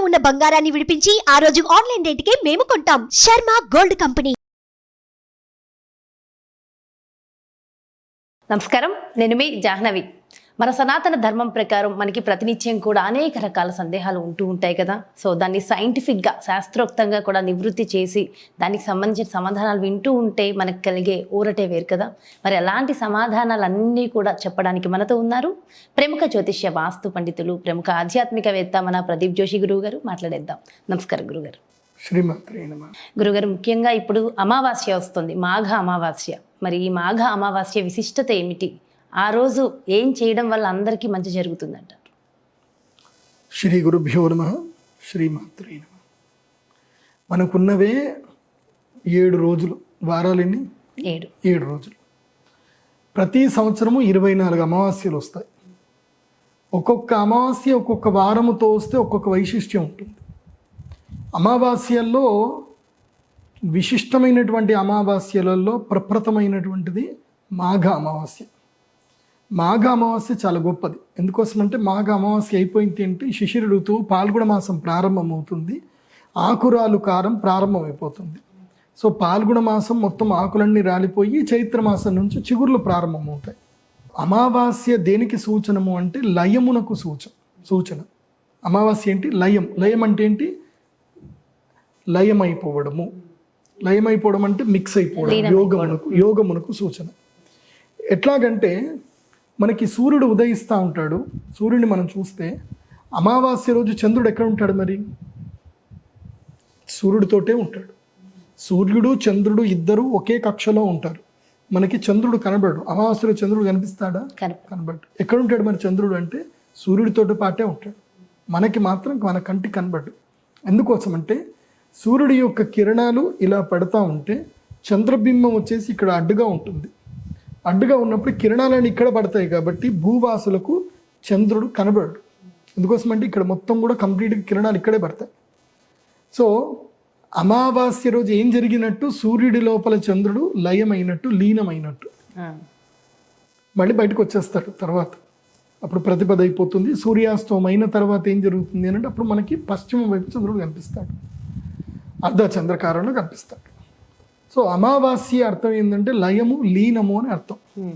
ఉన్న బంగారాన్ని విడిపించి ఆ రోజు ఆన్లైన్ రేటుకే మేము కొంటాం. Sharma gold company. నమస్కారం. నేను మీ జాహ్నవి. మన సనాతన ధర్మం ప్రకారం మనకి ప్రతినిత్యం కూడా అనేక రకాల సందేహాలు ఉంటూ ఉంటాయి కదా. సో దాన్ని సైంటిఫిక్గా శాస్త్రోక్తంగా కూడా నివృత్తి చేసి దానికి సంబంధించిన సమాధానాలు వింటూ ఉంటే మనకు కలిగే ఊరటే వేరు కదా. మరి అలాంటి సమాధానాలన్నీ కూడా చెప్పడానికి మనతో ఉన్నారు ప్రముఖ జ్యోతిష్య వాస్తు పండితులు ప్రముఖ ఆధ్యాత్మికవేత్త మన ప్రదీప్ జోషి గురువు గారు మాట్లాడేద్దాం. నమస్కారం గురుగారు. గురుగారు ముఖ్యంగా ఇప్పుడు అమావాస్య వస్తుంది మాఘ అమావాస్య. మరి ఈ మాఘ అమావాస్య విశిష్టత ఏమిటి? ఆ రోజు ఏం చేయడం వల్ల అందరికీ మంచి జరుగుతుందంటారు శ్రీ గురుభ్యో నమ శ్రీమాత్రే నమ. మనకున్నవే ఏడు రోజులు వారాలెన్ని? ఏడు. ఏడు రోజులు. ప్రతి సంవత్సరము ఇరవై నాలుగు అమావాస్యలు వస్తాయి. ఒక్కొక్క అమావాస్య ఒక్కొక్క వారముతో వస్తే ఒక్కొక్క వైశిష్ట్యం ఉంటుంది. అమావాస్యల్లో విశిష్టమైనటువంటి అమావాస్యలలో ప్రప్రథమైనటువంటిది మాఘ అమావాస్య. మాఘ అమావాస్య చాలా గొప్పది. ఎందుకోసమంటే మాఘ అమావాస్య అయిపోయింది అంటే శిశిర ఋతువు పాల్గొన మాసం ప్రారంభమవుతుంది. ఆకురాలు కారం ప్రారంభమైపోతుంది. సో పాల్గొన మాసం మొత్తం ఆకులన్నీ రాలిపోయి చైత్ర మాసం నుంచి చిగుర్లు ప్రారంభమవుతాయి. అమావాస్య దేనికి సూచనము అంటే లయమునకు సూచన సూచన. అమావాస్య ఏంటి? లయం. లయం అంటే ఏంటి? లయమైపోవడము. లయమైపోవడం అంటే మిక్స్ అయిపోవడం యోగమునకు యోగమునకు సూచన. ఎట్లాగంటే మనకి సూర్యుడు ఉదయిస్తూ ఉంటాడు. సూర్యుడిని మనం చూస్తే అమావాస్య రోజు చంద్రుడు ఎక్కడ ఉంటాడు మరి? సూర్యుడితోటే ఉంటాడు. సూర్యుడు చంద్రుడు ఇద్దరు ఒకే కక్షలో ఉంటారు. మనకి చంద్రుడు కనబడు అమావాస్యలో చంద్రుడు కనిపిస్తాడా? కనబడు ఎక్కడ ఉంటాడు మరి చంద్రుడు అంటే? సూర్యుడితోటి పాటే ఉంటాడు. మనకి మాత్రం మన కంటికి కనబడు ఎందుకోసం అంటే సూర్యుడి యొక్క కిరణాలు ఇలా పడతా ఉంటే చంద్రబింబం వచ్చేసి ఇక్కడ అడ్డుగా ఉంటుంది. అడ్డుగా ఉన్నప్పుడు కిరణాలని ఇక్కడ పడతాయి కాబట్టి భూవాసులకు చంద్రుడు కనబడు ఎందుకోసం అంటే ఇక్కడ మొత్తం కూడా కంప్లీట్గా కిరణాలు ఇక్కడే పడతాయి. సో అమావాస్య రోజు ఏం జరిగినట్టు? సూర్యుడి లోపల చంద్రుడు లయమైనట్టు లీనమైనట్టు. మళ్ళీ బయటకు వచ్చేస్తాడు తర్వాత. అప్పుడు ప్రతిపద అయిపోతుంది. సూర్యాస్తమం అయిన తర్వాత ఏం జరుగుతుంది అంటే అప్పుడు మనకి పశ్చిమ వైపు చంద్రుడు కనిపిస్తాడు. అర్ధ చంద్రకారంలో కనిపిస్తాడు. సో అమావాస్య అర్థం ఏంటంటే లయము లీనము అని అర్థం.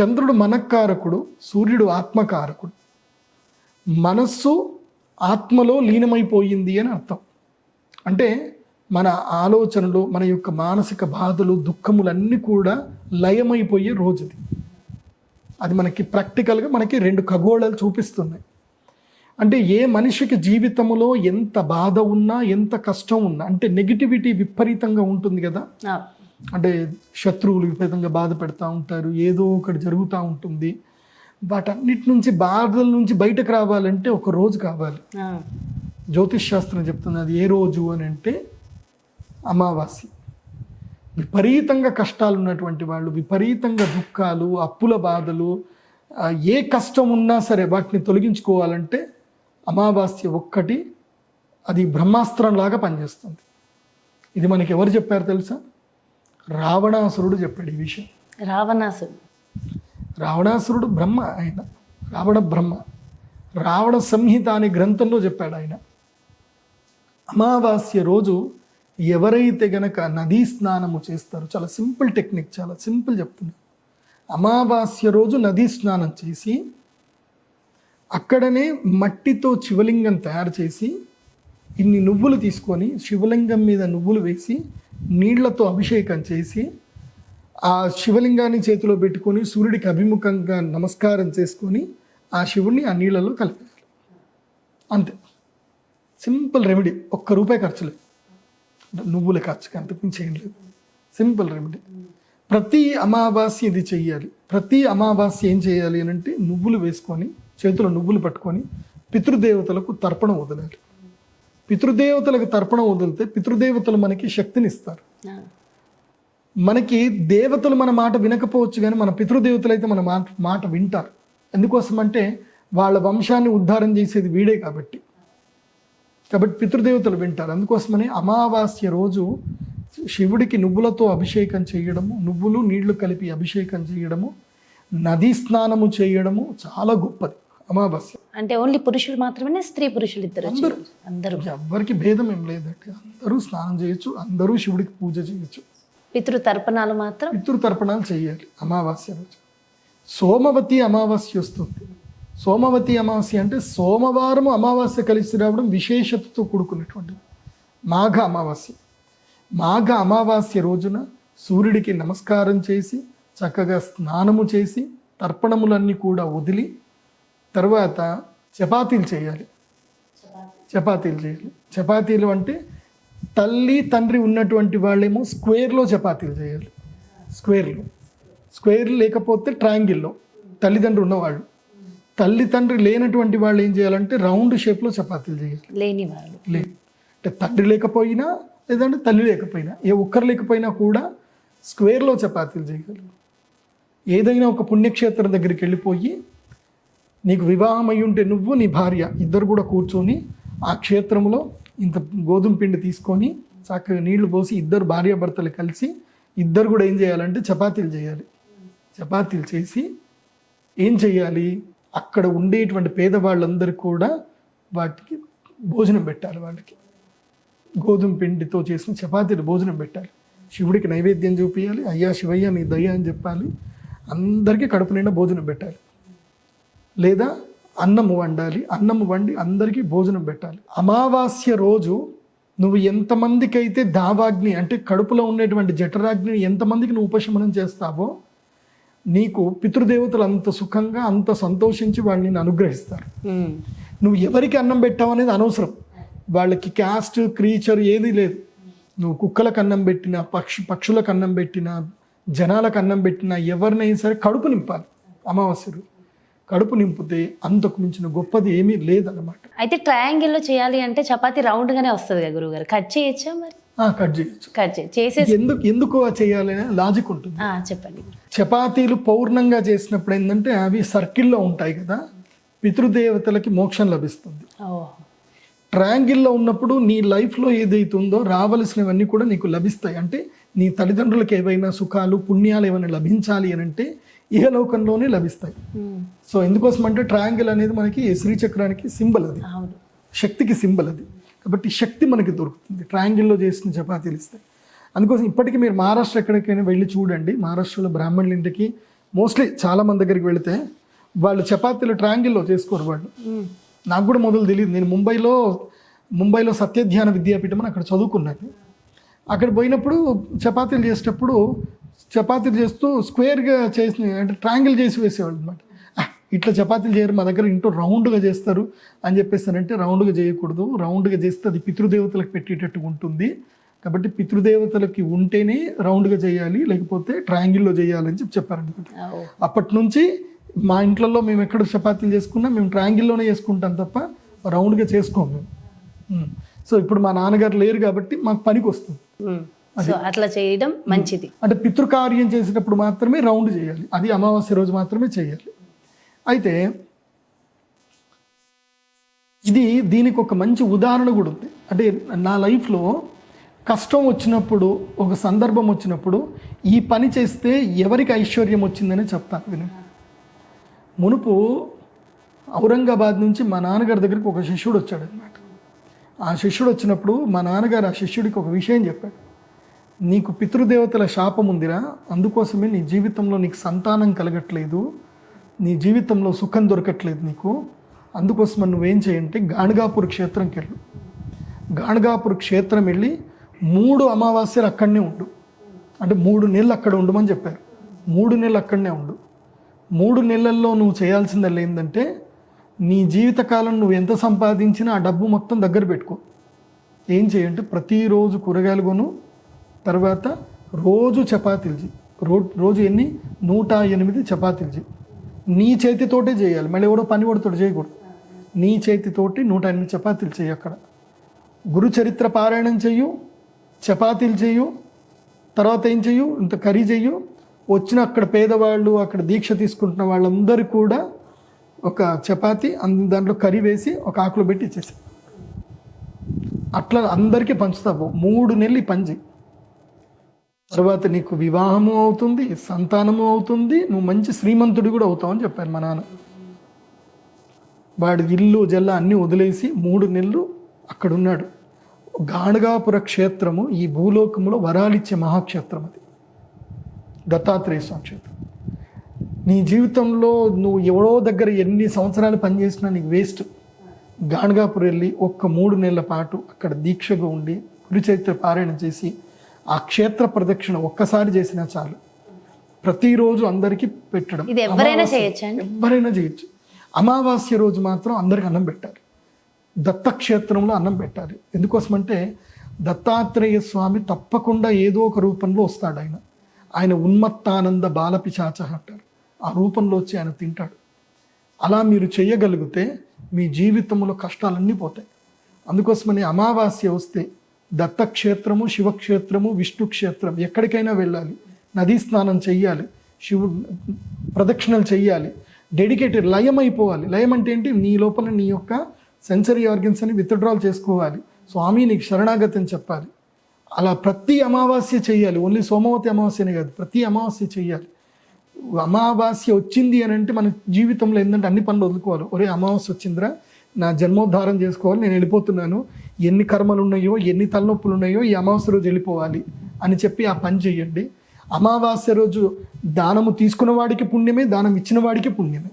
చంద్రుడు మనక్కారకుడు సూర్యుడు ఆత్మకారకుడు. మనస్సు ఆత్మలో లీనమైపోయింది అని అర్థం. అంటే మన ఆలోచనలు మన యొక్క మానసిక బాధలు దుఃఖములన్నీ కూడా లయమైపోయే రోజుది. అది మనకి ప్రాక్టికల్గా మనకి రెండు ఖగోళాలు చూపిస్తున్నాయి. అంటే ఏ మనిషికి జీవితంలో ఎంత బాధ ఉన్నా ఎంత కష్టం ఉన్నా అంటే నెగిటివిటీ విపరీతంగా ఉంటుంది కదా. అంటే శత్రువులు విపరీతంగా బాధ పెడతా ఉంటారు ఏదో ఒకటి జరుగుతూ ఉంటుంది. వాటన్నిటి నుంచి బాధల నుంచి బయటకు రావాలంటే ఒక రోజు కావాలి. జ్యోతిష్ శాస్త్రం చెప్తుంది అది ఏ రోజు అని అంటే అమావాస్య. విపరీతంగా కష్టాలు ఉన్నటువంటి వాళ్ళు విపరీతంగా దుఃఖాలు అప్పుల బాధలు ఏ కష్టం ఉన్నా సరే వాటిని తొలగించుకోవాలంటే అమావాస్య ఒక్కటి అది బ్రహ్మాస్త్రం లాగా పనిచేస్తుంది. ఇది మనకి ఎవరు చెప్పారు తెలుసా? రావణాసురుడు చెప్పాడు ఈ విషయం. రావణాసుడు రావణాసురుడు బ్రహ్మ ఆయన. రావణ బ్రహ్మ. రావణ సంహిత అనే గ్రంథంలో చెప్పాడు ఆయన. అమావాస్య రోజు ఎవరైతే గనక నదీ స్నానము చేస్తారో చాలా సింపుల్ టెక్నిక్ చాలా సింపుల్ చెప్తున్నా అమావాస్య రోజు నదీ స్నానం చేసి అక్కడనే మట్టితో శివలింగం తయారు చేసి ఇన్ని నువ్వులు తీసుకొని శివలింగం మీద నువ్వులు వేసి నీళ్ళతో అభిషేకం చేసి ఆ శివలింగాన్ని చేతిలో పెట్టుకొని సూర్యుడికి అభిముఖంగా నమస్కారం చేసుకొని ఆ శివుణ్ణి ఆ నీళ్ళలో కలిపేయాలి. అంతే. Simple remedy. ఒక్క రూపాయి ఖర్చు లేదు నువ్వుల ఖర్చుకి అంతకుమించి ఏం లేదు. Simple remedy. ప్రతి అమావాస్య ఇది చెయ్యాలి. ప్రతి అమావాస్య ఏం చేయాలి అని అంటే నువ్వులు వేసుకొని చేతిలో నువ్వులు పట్టుకొని పితృదేవతలకు తర్పణం వదలాలి. పితృదేవతలకు తర్పణం వదిలితే పితృదేవతలు మనకి శక్తిని ఇస్తారు. మనకి దేవతలు మన మాట వినకపోవచ్చు కానీ మన పితృదేవతలు అయితే మన మాట మాట వింటారు. ఎందుకోసం అంటే వాళ్ళ వంశాన్ని ఉద్ధారం చేసేది వీడే కాబట్టి. కాబట్టి పితృదేవతలు వింటారు. అందుకోసమని అమావాస్య రోజు శివుడికి నువ్వులతో అభిషేకం చేయడము నువ్వులు నీళ్ళు కలిపి అభిషేకం చేయడము నదీ స్నానము చేయడము చాలా గొప్పది. అమావాస్య. అంటే ఓన్లీ పురుషులు మాత్రమే స్త్రీ పురుషులు ఇద్దరు అందరూ. అందరూ. ఎవ్వరికి భేదం ఏం లేదండి. అందరూ స్నానం చేయొచ్చు అందరూ శివుడికి పూజ చేయొచ్చు. పితృ తర్పణాలు మాత్రం? పితృ తర్పణాలు చేయాలి అమావాస్య రోజు. సోమవతి అమావాస్య వస్తుంది. సోమవతి అమావాస్య అంటే సోమవారం అమావాస్య కలిసి రావడం విశేషతతో కూడుకున్నటువంటిది. మాఘ అమావాస్య. మాఘ అమావాస్య రోజున సూర్యుడికి నమస్కారం చేసి చక్కగా స్నానము చేసి తర్పణములన్నీ కూడా వదిలి తర్వాత చపాతీలు చేయాలి. చపాతీలు చేయాలి. చపాతీలు అంటే తల్లి తండ్రి ఉన్నటువంటి వాళ్ళేమో స్క్వేర్లో చపాతీలు చేయాలి. స్క్వేర్లో. స్క్వేర్ లేకపోతే ట్రయాంగిల్లో. తల్లిదండ్రులు ఉన్నవాళ్ళు. తల్లి తండ్రి లేనటువంటి వాళ్ళు ఏం చేయాలంటే రౌండ్ షేప్లో చపాతీలు చేయాలి. లేని వాళ్ళు. లే. అంటే తండ్రి లేకపోయినా లేదంటే తల్లి లేకపోయినా ఏ ఒక్కరు లేకపోయినా కూడా స్క్వేర్లో చపాతీలు చేయాలి. ఏదైనా ఒక పుణ్యక్షేత్రం దగ్గరికి వెళ్ళిపోయి నీకు వివాహం అయి ఉంటే నువ్వు నీ భార్య ఇద్దరు కూడా కూర్చొని ఆ క్షేత్రంలో ఇంత గోధుమ పిండి తీసుకొని చక్కగా నీళ్ళు పోసి ఇద్దరు భార్యాభర్తలు కలిసి ఇద్దరు కూడా ఏం చేయాలంటే చపాతీలు చేయాలి. చపాతీలు చేసి ఏం చేయాలి? అక్కడ ఉండేటువంటి పేదవాళ్ళందరూ కూడా వాటికి భోజనం పెట్టాలి వాళ్ళకి. గోధుమ పిండితో చేసిన చపాతీలు భోజనం పెట్టాలి. శివుడికి నైవేద్యం చూపించాలి అయ్యా శివయ్య నీ దయ్య అని చెప్పాలి. అందరికీ కడుపు నిండా భోజనం పెట్టాలి. లేదా అన్నము వండాలి అన్నము వండి అందరికీ భోజనం పెట్టాలి. అమావాస్య రోజు నువ్వు ఎంతమందికి అయితే దావాగ్ని అంటే కడుపులో ఉండేటువంటి జఠరాగ్ని ఎంతమందికి నువ్వు ఉపశమనం చేస్తావో నీకు పితృదేవతలు అంత సుఖంగా అంత సంతోషించి వాళ్ళు నిన్ను అనుగ్రహిస్తారు. నువ్వు ఎవరికి అన్నం పెట్టావు అనేది అనవసరం. వాళ్ళకి క్యాస్ట్ క్రీచర్ ఏది లేదు. నువ్వు కుక్కలకు అన్నం పెట్టినా పక్షి పక్షులకు అన్నం పెట్టినా జనాలకు అన్నం పెట్టినా ఎవరినైనా సరే కడుపు నింపాలి అమావాస్య కడుపు నింపితే అంతకు మించిన గొప్పది ఏమీ లేదన్నమాట. అయితే ట్రయాంగిల్లో చేయాలి అంటే చపాతీ రౌండ్ గానే వస్తుంది కదా గురువు గారు కట్ చేయొచ్చా మరి? ఆ, కట్ చేయొచ్చు. కట్ చే చేసేసి ఎందుకు ఎందుకు చేయాలి అనే లాజిక్ ఉంటుంది. ఆ, చెప్పండి. చపాతీలు పౌర్ణంగా చేసినప్పుడు ఏంటంటే అవి సర్కిల్లో ఉంటాయి కదా పితృదేవతలకి మోక్షం లభిస్తుంది. ట్రయాంగిల్లో ఉన్నప్పుడు నీ లైఫ్లో ఏదైతుందో రావలసినవన్నీ కూడా నీకు లభిస్తాయి. అంటే నీ తల్లిదండ్రులకు ఏవైనా సుఖాలు పుణ్యాలు ఏమైనా లభించాలి అని అంటే ఇహలోకంలోనే లభిస్తాయి. ఉమ్. సో ఎందుకోసం అంటే ట్రయాంగిల్ అనేది మనకి శ్రీచక్రానికి సింబల్ అది. శక్తికి సింబల్ అది. కాబట్టి శక్తి మనకి దొరుకుతుంది. ట్రయాంగిల్లో చేసిన చపాతీలు ఇస్తాయి అందుకోసం ఇప్పటికీ మీరు మహారాష్ట్ర ఎక్కడికైనా వెళ్ళి చూడండి. మహారాష్ట్రలో బ్రాహ్మణుల ఇంటికి మోస్ట్లీ చాలా మంది దగ్గరికి వెళితే వాళ్ళు చపాతీలు ట్రయాంగిల్లో చేసుకోరు వాళ్ళు. ఉమ్. నాకు కూడా మొదలు తెలియదు. నేను ముంబైలో ముంబైలో సత్యధ్యాన విద్యాపీఠం అని అక్కడ చదువుకున్నాను. అక్కడ పోయినప్పుడు చపాతీలు చేసేటప్పుడు చపాతీలు చేస్తూ స్క్వేర్గా చేసిన అంటే ట్రయాంగిల్ చేసి వేసేవాళ్ళు అనమాట ఇట్లా చపాతీలు చేయరు మా దగ్గర ఇంట్లో రౌండ్గా చేస్తారు అని చెప్పేస్తానంటే రౌండ్గా చేయకూడదు రౌండ్గా చేస్తే అది పితృదేవతలకు పెట్టేటట్టుగా ఉంటుంది కాబట్టి పితృదేవతలకి ఉంటేనే రౌండ్గా చేయాలి లేకపోతే ట్రయాంగిల్లో చేయాలని చెప్పి చెప్పారనమాట. అప్పటి నుంచి మా ఇంట్లలో మేము ఎక్కడ చపాతీలు చేసుకున్నా మేము ట్రయాంగిల్లోనే చేసుకుంటాం తప్ప రౌండ్గా చేసుకోము మేము. సో ఇప్పుడు మా నాన్నగారు లేరు కాబట్టి మాకు పనికి వస్తుంది. సో అట్లా చేయడం మంచిది. అంటే పితృకార్యం చేసేటప్పుడు మాత్రమే రౌండ్ చేయాలి. అది అమావాస్య రోజు మాత్రమే చేయాలి. అయితే ఇది దీనికి ఒక మంచి ఉదాహరణ కూడా ఉంది. అంటే నా లైఫ్లో కష్టం వచ్చినప్పుడు ఒక సందర్భం వచ్చినప్పుడు ఈ పని చేస్తే ఎవరికి ఐశ్వర్యం వచ్చిందని చెప్తాను విను. మునుపు ఔరంగాబాద్ నుంచి మా నాన్నగారి దగ్గరికి ఒక శిష్యుడు వచ్చాడు అనమాట ఆ శిష్యుడు వచ్చినప్పుడు మా నాన్నగారు ఆ శిష్యుడికి ఒక విషయం చెప్పాడు. నీకు పితృదేవతల శాపం ఉందిరా అందుకోసమే నీ జీవితంలో నీకు సంతానం కలగట్లేదు. నీ జీవితంలో సుఖం దొరకట్లేదు నీకు. అందుకోసం నువ్వేం చేయంటే గాణగాపూర్ క్షేత్రంకి వెళ్ళు. గాణగాపూర్ క్షేత్రం వెళ్ళి మూడు అమావాస్యలు అక్కడనే ఉండు. అంటే మూడు నెలలు అక్కడ ఉండమని చెప్పారు. మూడు నెలలు అక్కడనే ఉండు. మూడు నెలల్లో నువ్వు చేయాల్సిందల్లా ఏంటంటే నీ జీవితకాలం నువ్వు ఎంత సంపాదించినా ఆ డబ్బు మొత్తం దగ్గర పెట్టుకో. ఏం చేయంటే ప్రతిరోజు కూరగాయలు కొను తర్వాత రోజు చపాతీలు చేయి రో రోజు ఎన్ని? నూట ఎనిమిది చపాతీలు చేయి నీ చేతితోటే చేయాలి. మళ్ళీ ఎవడో పని కొడుతాడు చేయకూడదు. నీ చేతితోటి నూట ఎనిమిది చపాతీలు చేయి అక్కడ. గురు చరిత్ర పారాయణం చెయ్యు చపాతీలు చెయ్యు తర్వాత ఏం చెయ్యు? ఇంత కర్రీ చెయ్యు. వచ్చిన అక్కడ పేదవాళ్ళు అక్కడ దీక్ష తీసుకుంటున్న వాళ్ళందరూ కూడా ఒక చపాతి అంద- దాంట్లో కర్రీ వేసి ఒక ఆకులో పెట్టి ఇచ్చేసి అట్లా అందరికీ పంచుతావు మూడు నెలలు ఈ పని తర్వాత నీకు వివాహము అవుతుంది సంతానము అవుతుంది నువ్వు మంచి శ్రీమంతుడు కూడా అవుతావు అని చెప్పారు మా నాన్న. వాడి ఇల్లు జల్ల అన్నీ వదిలేసి మూడు నెలలు అక్కడున్నాడు. గాణగాపుర క్షేత్రము ఈ భూలోకంలో వరాలిచ్చే మహాక్షేత్రం అది. దత్తాత్రేయ స్వామి క్షేత్రం. నీ జీవితంలో నువ్వు ఎవడో దగ్గర ఎన్ని సంవత్సరాలు పనిచేసినా నీకు వేస్ట్. గాణగాపురం వెళ్ళి ఒక్క మూడు నెలల పాటు అక్కడ దీక్షగా ఉండి గురుచరిత్ర పారాయణ చేసి ఆ క్షేత్ర ప్రదక్షిణ ఒక్కసారి చేసినా చాలు. ప్రతిరోజు అందరికీ పెట్టడం ఇది ఎవరైనా చేయొచ్చా? ఎవరైనా చేయొచ్చు. అమావాస్య రోజు మాత్రం అందరికి అన్నం పెట్టాలి. దత్తక్షేత్రంలో అన్నం పెట్టాలి. ఎందుకోసమంటే దత్తాత్రేయ స్వామి తప్పకుండా ఏదో ఒక రూపంలో వస్తాడు ఆయన. ఆయన ఉన్మత్తానంద బాలపిచాచ అంటారు. ఆ రూపంలో వచ్చి ఆయన తింటాడు. అలా మీరు చేయగలిగితే మీ జీవితంలో కష్టాలన్నీ పోతాయి. అందుకోసమని అమావాస్య వస్తే దత్తక్షేత్రము శివక్షేత్రము విష్ణు క్షేత్రం ఎక్కడికైనా వెళ్ళాలి. నదీ స్నానం చెయ్యాలి. శివుడు ప్రదక్షిణలు చెయ్యాలి. డెడికేటెడ్ లయం అయిపోవాలి లయం అంటే ఏంటి? నీ లోపల నీ యొక్క సెన్సరీ ఆర్గన్స్ అని విత్డ్రాల్ చేసుకోవాలి. స్వామి నీకు శరణాగతం చెప్పాలి. అలా ప్రతి అమావాస్య చేయాలి ఓన్లీ సోమవతి అమావాస్యనే కాదు. ప్రతి అమావాస్య చేయాలి అమావాస్య వచ్చింది అని అంటే మన జీవితంలో ఏంటంటే అన్ని పనులు వదులుకోవాలి. ఒరే అమావాస్య వచ్చిందిరా. నా జన్మోద్ధారం చేసుకోవాలి నేను వెళ్ళిపోతున్నాను. ఎన్ని కర్మలు ఉన్నాయో ఎన్ని తలనొప్పులు ఉన్నాయో ఈ అమావాస్య రోజు వెళ్ళిపోవాలి అని చెప్పి ఆ పని చేయండి. అమావాస్య రోజు దానము తీసుకున్న వాడికి పుణ్యమే దానం ఇచ్చిన వాడికి పుణ్యమే.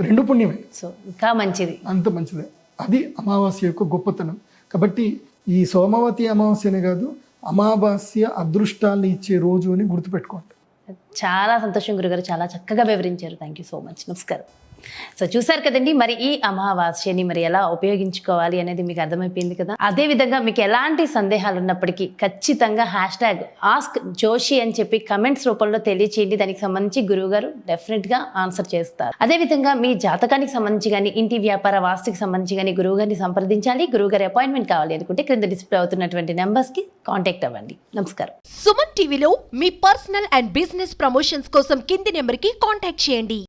రెండు పుణ్యమే. సో ఇంకా మంచిది. అంత మంచిదే. అది అమావాస్య యొక్క గొప్పతనం. కాబట్టి ఈ సోమవతి అమావాస్యనే కాదు అమావాస్య అదృష్టాన్ని ఇచ్చే రోజు అని గుర్తుపెట్టుకోండి. చాలా సంతోషం గురుగారు చాలా చక్కగా వివరించారు. థ్యాంక్ యూ సో మచ్ నమస్కారం. సో చూసారు కదండి మరి ఈ అమావాస్యని మరి ఎలా ఉపయోగించుకోవాలి అనేది మీకు అర్థమైపోయింది కదా? అదే విధంగా మీకు ఎలాంటి సందేహాలు ఉన్నప్పటికీ ఖచ్చితంగా హ్యాష్ ట్యాగ్ ఆస్క్ జోషి అని చెప్పి కమెంట్స్ రూపంలో తెలియచేయండి. దానికి సంబంధించి గురువు గారు డెఫినెట్గా ఆన్సర్ చేస్తారు. అదే విధంగా మీ జాతకానికి సంబంధించి కానీ ఇంటి వ్యాపార వాస్తుకి సంబంధించి కానీ గురువు గారిని సంప్రదించాలి. గురువు గారి అపాయింట్మెంట్ కావాలి అనుకుంటే క్రింద డిస్ప్లే అవుతున్నటువంటి నెంబర్స్కి కాంటాక్ట్ అవ్వండి. నమస్కారం. సుమన్ టీవీలో మీ పర్సనల్ అండ్ బిజినెస్ ప్రమోషన్స్ కోసం కింది నెంబర్కి కాంటాక్ట్ చేయండి.